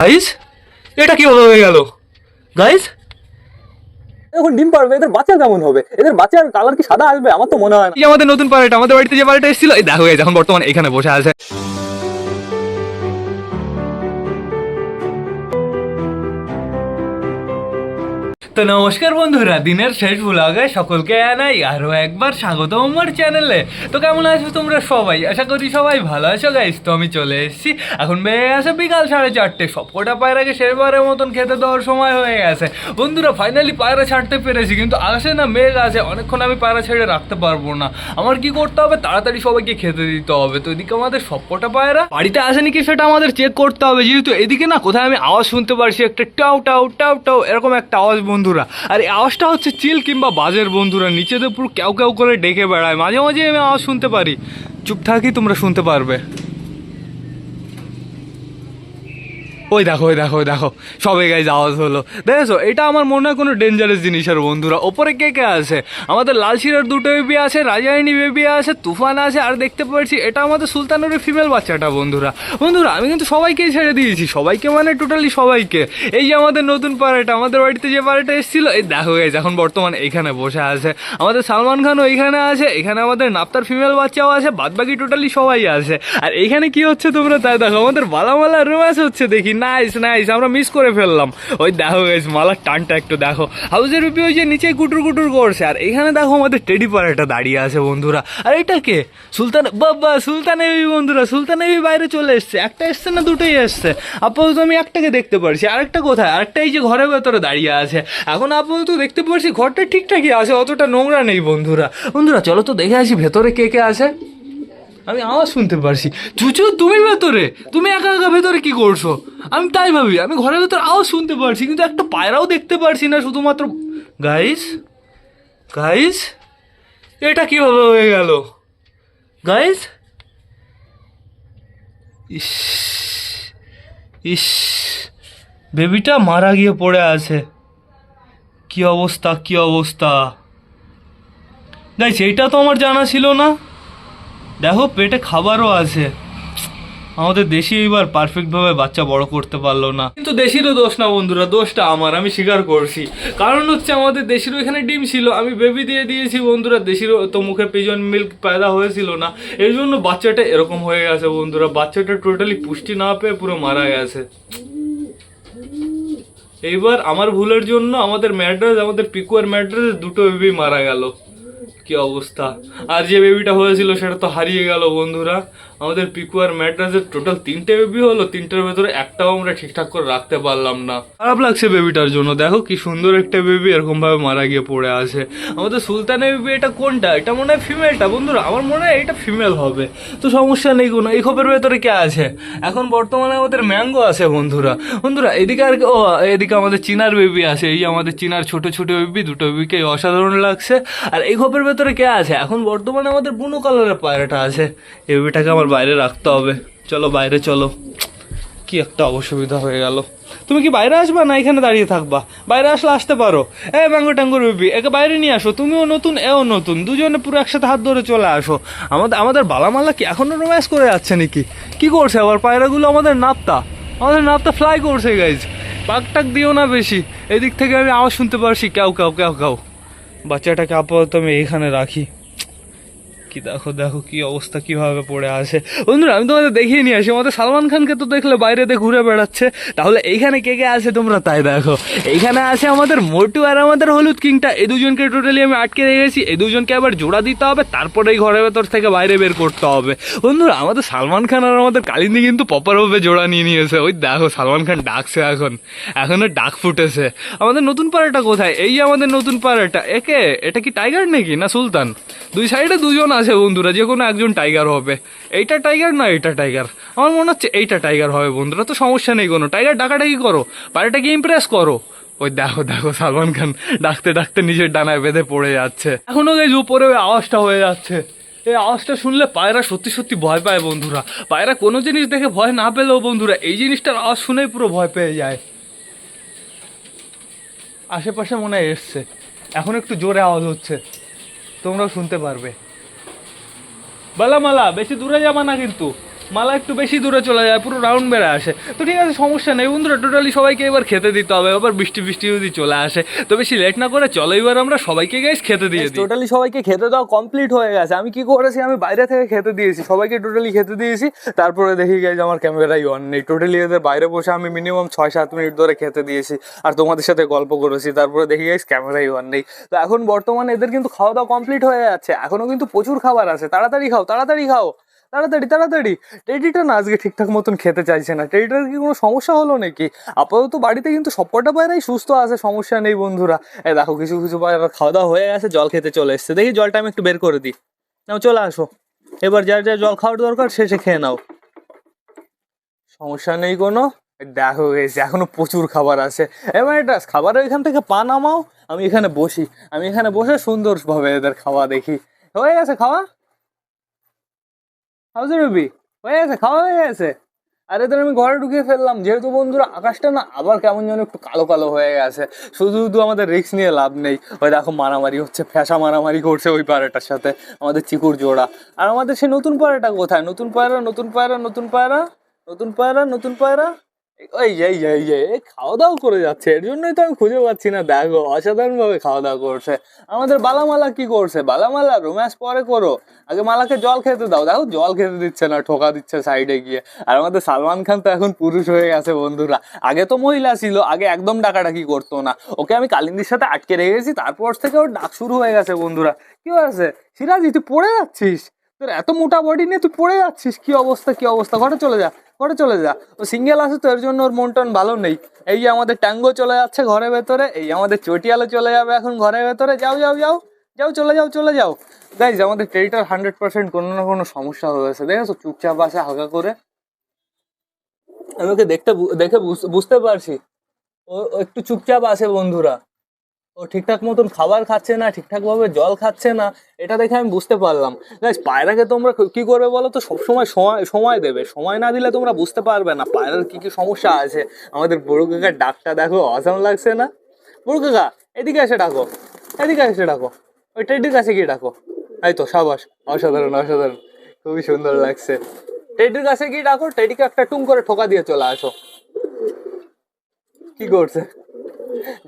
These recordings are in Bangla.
গাইস এটা কি হয়ে গেল? গাইস এখন ডিম পারবে এদের বাচ্চা কেমন হবে? এদের বাচ্চার কালার কি সাদা আসবে? আমার তো মনে হয় না। এই আমাদের নতুন পাড়াটা আমাদের বাড়িতে যে পাড়াটা এসেছিল এই দেখো যখন এখন বর্তমানে এখানে বসে আছে। তো নমস্কার বন্ধুরা, দিনের শেষ ভুলাগে সকলকে আনাই আরও একবার স্বাগত আমার চ্যানেলে তো কেমন আছো তোমরা সবাই? আশা করি সবাই ভালো আছো গাইস তো আমি চলে এসেছি। এখন বেড়ে গেছে বিকাল সাড়ে চারটে। সবকটা পায়রাকে শেষবারের মতন খেতে দেওয়ার সময় হয়ে গেছে। বন্ধুরা ফাইনালি পায়রা ছাড়তে পেরেছি, কিন্তু আসে না, মেঘ আছে অনেকক্ষণ আমি পায়রা ছেড়ে রাখতে পারব না। আমার কি করতে হবে? তাড়াতাড়ি সবাইকে খেতে দিতে হবে। তো এদিকে আমাদের সবকটা পায়রা। বাড়িতে আসেনি কি সেটা আমাদের চেক করতে হবে। যেহেতু এদিকে না, কোথায় আমি আওয়াজ শুনতে পারছি? একটা টাউ টাউ টাউ টাউ এরকম একটা আওয়াজ বন্ধুরা। আর এই আওয়াজটা হচ্ছে চিল কিংবা বাজের বন্ধুরা। নিচেতে পুরো কেউ কেউ করে ডেকে বেড়ায়। মাঝে মাঝে আমি আওয়াজ শুনতে পারি। চুপ থাকি, তোমরা শুনতে পারবে। ওই দেখো ওই দেখো ওই দেখো। সবে গাইজ আওয়াজ হলো। দেখেছ? এটা আমার মনে হয় কোনো ডেঞ্জারাস জিনিস আর বন্ধুরা। ওপরে কে কে আছে? আমাদের লাল লালশিরার দুটো বেবি আছে, রাজারানী বেবি আছে, তুফান আছে, আর দেখতে পাচ্ছি এটা আমাদের সুলতানের ফিমেল বাচ্চাটা, বন্ধুরা। বন্ধুরা, আমি কিন্তু সবাইকেই ছেড়ে দিয়েছি। সবাইকে মানে টোটালি সবাইকে। এই যে আমাদের নতুন পাড়াটা আমাদের বাড়িতে যে পাড়াটা এসেছিল, এই দেখো গাইজ এখন বর্তমানে এখানে বসে আছে। আমাদের সালমান খানও এখানে আছে, এখানে আমাদের নাপ্তার ফিমেল বাচ্চাও আছে বাদ বাকি টোটালি সবাই আছে। আর এখানে কি হচ্ছে তোমরা তাই দেখো, আমাদের বালামালা রোম্যান্স হচ্ছে, দেখি নাইস নাইস আমরা মিস করে ফেললাম। ওই দেখো গাইস মালার টানটা একটু দেখো। হাউসের রুপি ওই যে নিচে কুটুর কুটুর করছে, আর এখানে দেখো আমাদের টেডি পাড়াটা দাঁড়িয়ে আছে বন্ধুরা। আর এটা কে? সুলতান, বাবা, সুলতান এবি বন্ধুরা, সুলতান এবি বাইরে চলে এসছে। একটা এসছে না দুটোই এসছে? আপাতত আমি একটাকে দেখতে পারছি, আরেকটা কোথায়? আরেকটা এই যে ঘরের ভেতরে দাঁড়িয়ে আছে। এখন আপাতত দেখতে পারছি ঘরটা ঠিকঠাকই আছে, অতটা নোংরা নেই বন্ধুরা। বন্ধুরা, চলো তো দেখে আসি ভেতরে কে কে আছে। আমি আওয়াজ শুনতে পারছি। চুচু, তুমি ভেতরে? তুমি একা একা ভেতরে কি করছ? আমি তাই ভাবি, আমি ঘরের ভেতরে আওয়াজ শুনতে পারছি, কিন্তু একটা পায়রাও দেখতে পারছি না শুধুমাত্র। গাইস গাইস এটা কীভাবে হয়ে গেল? গাইস ইস ইস, বেবিটা মারা গিয়ে পড়ে আছে। কি অবস্থা কি অবস্থা? গাইস এইটা তো আমার জানা ছিল না। দেখো, পেটে খাবারও আছে। আমাদের দেশি এইবার পারফেক্টভাবে বাচ্চা বড় করতে পারল না। কিন্তু দেশিরও দোষ না বন্ধুরা, দোষটা আমার, আমি স্বীকার করছি। কারণ হচ্ছে আমাদের দেশিরও এখানে ডিম ছিল, আমি বেবি দিয়ে দিয়েছি বন্ধুরা, দেশিরও তো মুখে পিজন মিল্ক পয়দা হয়েছিল না। এই জন্য বাচ্চাটা এরকম হয়ে গেছে বন্ধুরা, বাচ্চাটা টোটালি পুষ্টি না পেয়ে পুরো মারা গেছে। এইবার আমার ভুলের জন্য আমাদের ম্যাড্রাস আমাদের পিকুয়ার ম্যাড্রাস দুটো বেবি মারা গেল। কি অবস্থা? আর যে বেবিটা হয়েছিল সেটা তো হারিয়ে গেল, বন্ধুরা। আমাদের পিকুয়ার ম্যাড্রাসের টোটাল তিনটে বেবি হলো, তিনটের ভেতরে একটাও আমরা ঠিকঠাক করে রাখতে পারলাম না। খারাপ লাগছে বেবিটার জন্য। দেখো কি সুন্দর একটা বেবি এরকম ভাবে মারা গিয়ে পড়ে আছে। আমাদের সুলতানের বেবি এটা কোনটা? এটা মনে হয় ফিমেলটা বন্ধুরা। আমার মনে হয় এটা ফিমেল হবে। তো সমস্যা নেই কোনো। এই খোপের ভেতরে কে আছে? এখন বর্তমানে আমাদের ম্যাঙ্গো আছে, বন্ধুরা। বন্ধুরা, এদিকে আর ও, এদিকে আমাদের চিনার বেবি আছে। এই আমাদের চিনার ছোট ছোট বেবি দুটো বেবিকে অসাধারণ লাগছে। আর এই খোপের ভেতরে কে আছে? এখন বর্তমানে আমাদের বুনো কালারের পায়রাটা আছে। এই বেবিটাকে আমার বাইরে রাখতে হবে। চলো, বাইরে চলো। কি একটা অসুবিধা হয়ে গেল। তুমি কি বাইরে আসবা না এখানে দাঁড়িয়ে থাকবা? বাইরে আসলে আসতে পারো। এ, ব্যাঙ্গো ট্যাঙ্গোর বেবি, একে বাইরে নিয়ে আসো। তুমিও নতুন, এও নতুন। দুজনে পুরো একসাথে হাত ধরে চলে আসো। আমাদের আমাদের বালামালা কি এখনও রোম্যান্স করে যাচ্ছে নাকি? কি করছে? আবার পায়রাগুলো আমাদের নাপ্তা আমাদের নাপ্তা ফ্লাই করছে গাইজ পাক টাক দিও না বেশি। এদিক থেকে আমি আওয়াজ শুনতে পারছি, কেউ কেউ কেউ কেউ। বাচ্চাটাকে আপাতত আমি এইখানে রাখি। কি দেখো দেখো কি অবস্থা, কীভাবে পড়ে আছে। বন্ধুরা, আমি তোমাদের দেখিয়ে নিয়ে আসি। আমাদের সালমান খানকে তো দেখলে বাইরেতে ঘুরে বেড়াচ্ছে। তাহলে এইখানে কে কে আছে তোমরা তাই দেখো। এইখানে আছে আমাদের মোটু আর আমাদের হলুদ কিংটা। এই দুজনকে টোটালি আমি আটকে রেখেছি এই দুজনকে আবার জোড়া দিতে হবে। তারপরে এই ঘরের ভেতর থেকে বাইরে বের করতে হবে। বন্ধুরা, আমাদের সালমান খান আর আমাদের কালিন্দি কিন্তু প্রপারভাবে জোড়া নিয়ে নিয়েছে। ওই দেখো, সালমান খান ডাকছে এখন। এখনও ডাক ফুটেছে। আমাদের নতুন পাড়াটা কোথায়? এই আমাদের নতুন পাড়াটা। একে? এটা কি টাইগার নাকি না সুলতান? দুই সাইডে দুজন আছে বন্ধুরা, যে কোনো একজন টাইগার হবে। এইটা টাইগার না, এইটা টাইগার আমার মনে হচ্ছে এইটা টাইগার হবে বন্ধুরা, তো সমস্যা নেই কোনো। টাইগার ডাকাডাকি করো, পাড়াটাকে ইমপ্রেস করো। ওই দেখো দেখো সালমান খান, ডাকতে ডাকতে নিজের ডানায় বেঁধে পড়ে যাচ্ছে। এখনও গেছে উপরে, ওই আওয়াজটা হয়ে যাচ্ছে। এই আওয়াজটা শুনলে পায়রা সত্যি সত্যি ভয় পায় বন্ধুরা। পায়রা কোনো জিনিস দেখে ভয় না পেলেও বন্ধুরা, এই জিনিসটার আওয়াজ শুনেই পুরো ভয় পেয়ে যায়। আশেপাশে মনে হয় এসছে। এখন একটু জোরে আওয়াজ হচ্ছে। তোমরাও শুনতে পারবে। বালা মালা বেশি দূরে যাবা না কিন্তু। মালা একটু বেশি দূরে চলে যায় পুরো রাউন্ড বেড়ে আসে। তো ঠিক আছে সমস্যা নেই। বন্ধুরা টোটালি সবাইকে এবার খেতে দিতে হবে। আবার বৃষ্টি বৃষ্টি যদি চলে আসে তো বেশি লেট না করে চলো এবার আমরা সবাইকে গাইস খেতে দিয়ে দিই। টোটালি সবাইকে খেতে দেওয়া কমপ্লিট হয়ে গেছে। আমি কি করেছি? আমি বাইরে থেকে খেতে দিয়েছি। সবাইকে টোটালি খেতে দিয়েছি। তারপরে দেখি গাইজ আমার ক্যামেরাই অন নেই। টোটালি এদের বাইরে বসে আমি মিনিমাম ছয় সাত মিনিট ধরে খেতে দিয়েছি। আর তোমাদের সাথে গল্প করেছি। তারপরে দেখি গাইজ ক্যামেরাই অন নেই। তো এখন বর্তমানে এদের কিন্তু খাওয়া দাওয়া কমপ্লিট হয়ে যাচ্ছে। এখনও কিন্তু প্রচুর খাবার আছে। তাড়াতাড়ি খাও তাড়াতাড়ি খাও। তাড়াতাড়ি তাড়াতাড়ি। টেডিটা না আজকে ঠিকঠাক মতন খেতে চাইছে না। টেডিটার কি কোনো সমস্যা হলো নাকি? আপাতত বাড়িতে কিন্তু সবকটা পায়রাই সুস্থ আছে, সমস্যা নেই বন্ধুরা। এ দেখো, কিছু কিছু পায়রা খাওয়া দাওয়া হয়ে গেছে, জল খেতে চলে এসছে। দেখি জলটা আমি একটু বের করে দিই। নাও, চলে আসো। এবার যার যার জল খাওয়ার দরকার, সে সে খেয়ে নাও। সমস্যা নেই কোনো? দেখো গেছে এখনও প্রচুর খাবার আছে। এবার এটা, খাবার এখান থেকে পা নামাও। আমি এখানে বসি। আমি এখানে বসে সুন্দরভাবে এদের খাওয়া দেখি। হয়ে গেছে খাওয়া? হাউজে রবি, হয়ে গেছে, খাওয়া হয়ে গেছে। আরে এদের আমি ঘরে ঢুকিয়ে ফেললাম, যেহেতু বন্ধুরা আকাশটা না আবার কেমন যেন একটু কালো কালো হয়ে গেছে। শুধু শুধু আমাদের রিক্স নিয়ে লাভ নেই। ওই দেখো মারামারি হচ্ছে, ফ্যাসা মারামারি করছে ওই পায়রাটার সাথে, আমাদের চিকুর জোড়া। আর আমাদের সে নতুন পায়রাটা কোথায়? নতুন পায়রা নতুন পায়রা নতুন পায়রা নতুন পায়রা নতুন পায়রা? ওই এই এই খাওয়া দাওয়া করে যাচ্ছে। এর জন্যই তো আমি খুঁজে পাচ্ছি না। দেখো অসাধারণ ভাবে খাওয়া দাওয়া করছে। আমাদের বালামালা কি করছে? বালামালা রোম্যান্স পরে করো। আগে মালাকে জল খেতে দাও। দেখো, জল খেতে দিচ্ছে না, ঠোকা দিচ্ছে সাইডে গিয়ে। আর আমাদের সালমান খান তো এখন পুরুষ হয়ে গেছে, বন্ধুরা। আগে তো মহিলা ছিল, আগে একদম ডাকাডাকি করতো না। ওকে আমি কালিন্দির সাথে আটকে রেখেছি, তারপর থেকে ওর ডাক শুরু হয়ে গেছে, বন্ধুরা। কি হয়েছে? সিরাজি তুই পড়ে যাচ্ছিস? তোর এত মোটা বডি নিয়ে তুই পড়ে যাচ্ছিস? কি অবস্থা কি অবস্থা? ঘরে চলে যা। ঘরে চলে যা। ও সিঙ্গেল আছে তো, এর জন্য ওর মন টন ভালো নেই। এই যে আমাদের ট্যাঙ্গো চলে যাচ্ছে ঘরের ভেতরে, এই আমাদের চটিয়ালো চলে যাবে এখন ঘরের ভেতরে। যাও যাও যাও যাও, চলে যাও চলে যাও। গাইজ আমাদের টেরিটার হান্ড্রেড পার্সেন্ট কোনো না কোনো সমস্যা হয়ে হয়েছে, দেখেছ? চুপচাপ আছে হালকা করে। আমি ওকে দেখতে দেখে বুঝ- বুঝতে পারছি। ও একটু চুপচাপ আছে বন্ধুরা। ও ঠিকঠাক মতন খাবার খাচ্ছে না ঠিকঠাক ভাবে জল খাচ্ছে না, এটা দেখে আমি বুঝতে পারলাম। গাইজ পায়রাকে তোমরা কি করবে বলো তো? সবসময় সময় সময় দেবে। সময় না দিলে তোমরা বুঝতে পারবে না পায়রার কি কি সমস্যা আছে। আমাদের বড় কাকার ডাকটা দেখো অসাম লাগছে না? বড় কাকা, এদিকে এসে ডাকো। এদিকে এসে ডাকো। ওই টেডির কাছে গিয়ে ডাকো। এই তো, সাবাস। অসাধারণ অসাধারণ। খুবই সুন্দর লাগছে। টেডির কাছে গিয়ে ডাকো, টেডিকে একটা টুম করে ঠোকা দিয়ে চলে আসো। কি করছে?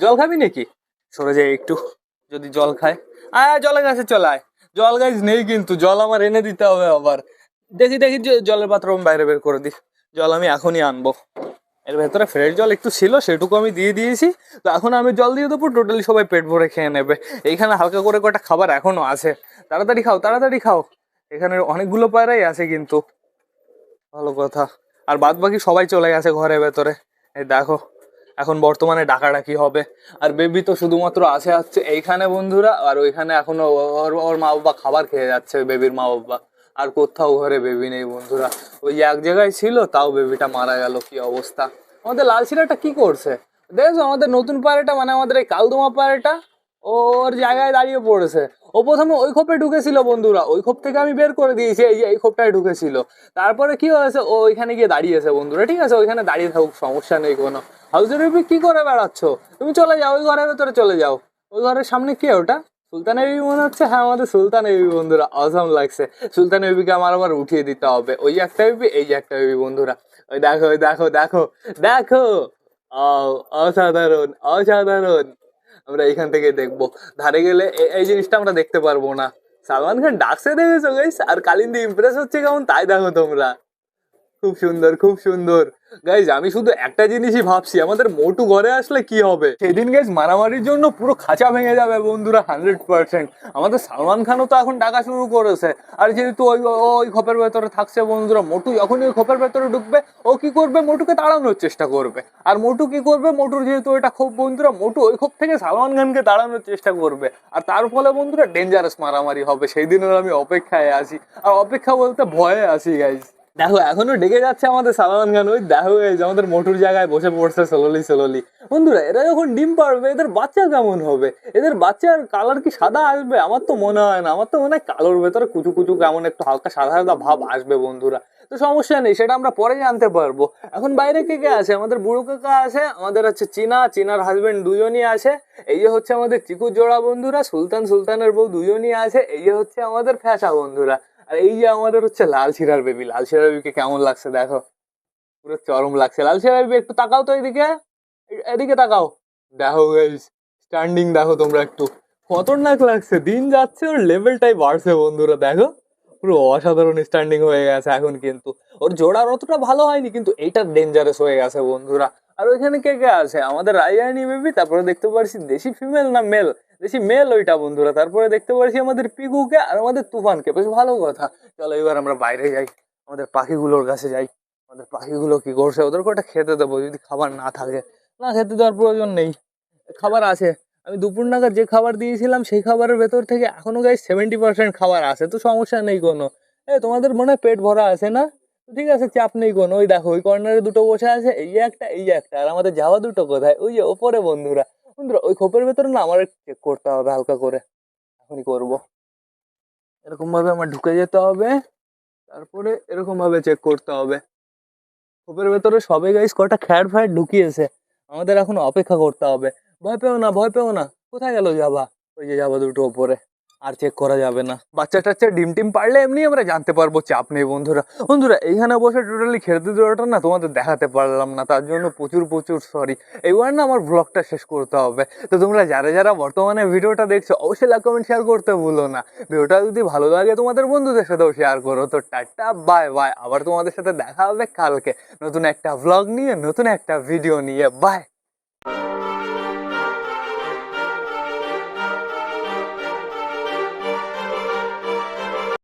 জল খাবি নাকি? সরে যাই একটু যদি জল খায়। আয় জলে জলের কাছে চলে আয়। জল গাছ নেই কিন্তু, জল আমার এনে দিতে হবে আবার। দেখি দেখি জলের পাত্র বাইরে বের করে দিই। জল আমি এখনই আনব। এর ভেতরে ফ্রেশ জল একটু ছিল, সেটুকু আমি দিয়ে দিয়েছি। তো এখন আমি জল দিয়ে দেবো টোটালি সবাই পেট ভরে খেয়ে নেবে। এইখানে হালকা করে কটা খাবার এখনও আছে। তাড়াতাড়ি খাও তাড়াতাড়ি খাও। এখানে অনেকগুলো পায়রাই আছে কিন্তু। ভালো কথা। আর বাদ বাকি সবাই চলে গেছে ঘরের ভেতরে। এই দেখো এখন বর্তমানে ডাকাডাকি হবে। আর বেবি তো শুধুমাত্র আসে আসছে এইখানে বন্ধুরা, আর ওইখানে এখনও ওর ওর মা বাবা খাবার খেয়ে যাচ্ছে, বেবির মা বাবা আর কোথাও ঘরে বেবি নেই বন্ধুরা। ওই এক জায়গায় ছিল, তাও বেবিটা মারা গেল, কি অবস্থা? আমাদের লাল শিরাটা কি করছে? দেখছ, আমাদের নতুন পাড়াটা মানে আমাদের এই কালদোমা ও ওর জায়গায় দাঁড়িয়ে পড়েছে। ও প্রথমে ওই খোপে ঢুকেছিল বন্ধুরা। ওই খোপ থেকে আমি বের করে দিয়েছি, এই যে এই খোপটায় ঢুকেছিল। তারপরে কি হয়েছে? ও ওইখানে গিয়ে দাঁড়িয়েছে বন্ধুরা, ঠিক আছে? ওইখানে দাঁড়িয়ে থাকুক, সমস্যা নেই কোনো। হাউসের বিপি কি করে বেড়াচ্ছ? তুমি চলে যাও, ওই ঘরের ভেতরে চলে যাও। ওই ঘরের সামনে কে ওটা? সুলতানের বিবি মনে হচ্ছে? হ্যাঁ আমাদের সুলতানের বিবি বন্ধুরা অসম লাগছে। সুলতানের বিবিকে আমার আবার উঠিয়ে দিতে হবে। ওই একটা বিবি এই যে একটা বিবি বন্ধুরা। ওই দেখো ওই দেখো দেখো দেখো। অসাধারণ অসাধারণ। আমরা এখান থেকে দেখব। ধারে গেলে এই জিনিসটা আমরা দেখতে পারব না। সালমান খান ডাকছে দেখেছ গাইস আর কালিন্দি ইমপ্রেস হচ্ছে কেমন? তাই দেখো তোমরা। খুব সুন্দর খুব সুন্দর। গাইজ আমি শুধু একটা জিনিসই ভাবছি, আমাদের মোটু ঘরে আসলে কি হবে? সেদিন গাইজ মারামারির জন্য পুরো খাঁচা ভেঙে যাবে বন্ধুরা হান্ড্রেড পার্সেন্ট আমাদের সালমান খানও তো এখন ডাকা শুরু করেছে। আর যেহেতু ওই ওই খোপের ভেতরে থাকছে বন্ধুরা, মোটু যখনই ওই খোপের ভেতরে ঢুকবে, ও কি করবে? মোটুকে তাড়ানোর চেষ্টা করবে। আর মোটু কি করবে? মোটুর যেহেতু এটা খুব বন্ধুরা, মোটু ওই খোপ থেকে সালমান খানকে তাড়ানোর চেষ্টা করবে। আর তার ফলে বন্ধুরা ডেঞ্জারাস মারামারি হবে। সেই দিনের আমি অপেক্ষায় আছি। আর অপেক্ষা বলতে ভয়ে আছি গাইজ দেখো, এখনও ডেকে যাচ্ছে আমাদের সালমান খান। ওই দেখো, এই যে আমাদের মোটুর জায়গায় বসে পড়ছে সোললি সোললি বন্ধুরা, এরা যখন ডিম পারবে, এদের বাচ্চা কেমন হবে? এদের বাচ্চার কালার কি সাদা আসবে? আমার তো মনে হয় না। আমার তো মনে হয় কালোর ভেতরে কুচু কুচু কেমন একটু হালকা সাদা সাদা ভাব আসবে, বন্ধুরা। তো সমস্যা নেই, সেটা আমরা পরে জানতে পারব। এখন বাইরে কে কে আছে? আমাদের বুড়ো কাকা আছে, আমাদের হচ্ছে চীনা, চীনার হাজবেন্ড দুজনই আছে। এই যে হচ্ছে আমাদের চিকু জোড়া বন্ধুরা, সুলতান সুলতানের বউ দুজনই আছে। এই যে হচ্ছে আমাদের ফ্যাসা বন্ধুরা। আর এই যে আমাদের হচ্ছে লাল শিরার বেবি লাল শিরার বেবিকে কেমন লাগছে দেখো? পুরো চরম লাগছে। লাল শিরার বেবি একটু তাকাও তো এদিকে। এদিকে তাকাও। দেখো স্ট্যান্ডিং দেখো তোমরা একটু। খতরনাক লাগছে। দিন যাচ্ছে, ওর লেভেলটাই বাড়ছে বন্ধুরা, দেখো? পুরো অসাধারণ স্ট্যান্ডিং হয়ে গেছে এখন কিন্তু। ওর জোড়ার অতটা ভালো হয়নি, কিন্তু এইটা ডেঞ্জারাস হয়ে গেছে বন্ধুরা। আর ওইখানে কে কে আছে? আমাদের রাইয়ানি বেবি তারপরে দেখতে পারছি দেশি ফিমেল না মেল দেশি মেল ওইটা বন্ধুরা। তারপরে দেখতে পারছি আমাদের পিকুকে আর আমাদের তুফানকে। বেশ ভালো কথা। চলো এবার আমরা বাইরে যাই। আমাদের পাখিগুলোর কাছে যাই। আমাদের পাখিগুলো কি করছে? ওদেরকে ওটা খেতে দেবো যদি খাবার না থাকে। না, খেতে দেওয়ার প্রয়োজন নেই। খাবার আছে। আমি দুপুর নাগাদ যে খাবার দিয়েছিলাম, সেই খাবারের ভেতর থেকে এখনও গাই সেভেন্টি পার্সেন্ট খাবার আছে। তো সমস্যা নেই কোনো। এ, তোমাদের মনে হয় পেট ভরা আছে না? ঠিক আছে, চাপ নেই কোনো। ওই দেখো, ওই কর্নারে দুটো বসে আছে, এই একটা এই একটা। আর আমাদের যাওয়া দুটো কোথায়? ওই যে ওপরে বন্ধুরা। বন্ধুরা, ওই খোপের ভেতরে না আমার চেক করতে হবে হালকা করে। এখনই করব। এরকম ভাবে আমার ঢুকে যেতে হবে। তারপরে এরকম ভাবে চেক করতে হবে। খোপের ভেতরে সবে গাইস কটা খ্যাট ফ্যাট ঢুকিয়েছে। আমাদের এখন অপেক্ষা করতে হবে। ভয় পেও না, ভয় পেও না। কোথায় গেল যাবা ওই যে যাবা দুটো ওপরে। আর চেক করা যাবে না। বাচ্চা টাচ্চা ডিম টিম পারলে এমনি আমরা জানতে পারব, চাপ নেই বন্ধুরা। বন্ধুরা, এইখানে বসে টোটালি খেলতে দেওয়াটা না তোমাদের দেখাতে পারলাম না, তার জন্য প্রচুর প্রচুর সরি এইবার না আমার ব্লগটা শেষ করতে হবে। তো তোমরা যারা যারা বর্তমানে ভিডিওটা দেখছ, অবশ্যই লাইক কমেন্ট শেয়ার করতে ভুলো না। ভিডিওটা যদি ভালো লাগে তোমাদের বন্ধুদের সাথেও শেয়ার করো। তো টাটা বাই বাই আবার তোমাদের সাথে দেখা হবে কালকে। নতুন একটা ভ্লগ নিয়ে, নতুন একটা ভিডিও নিয়ে। বাই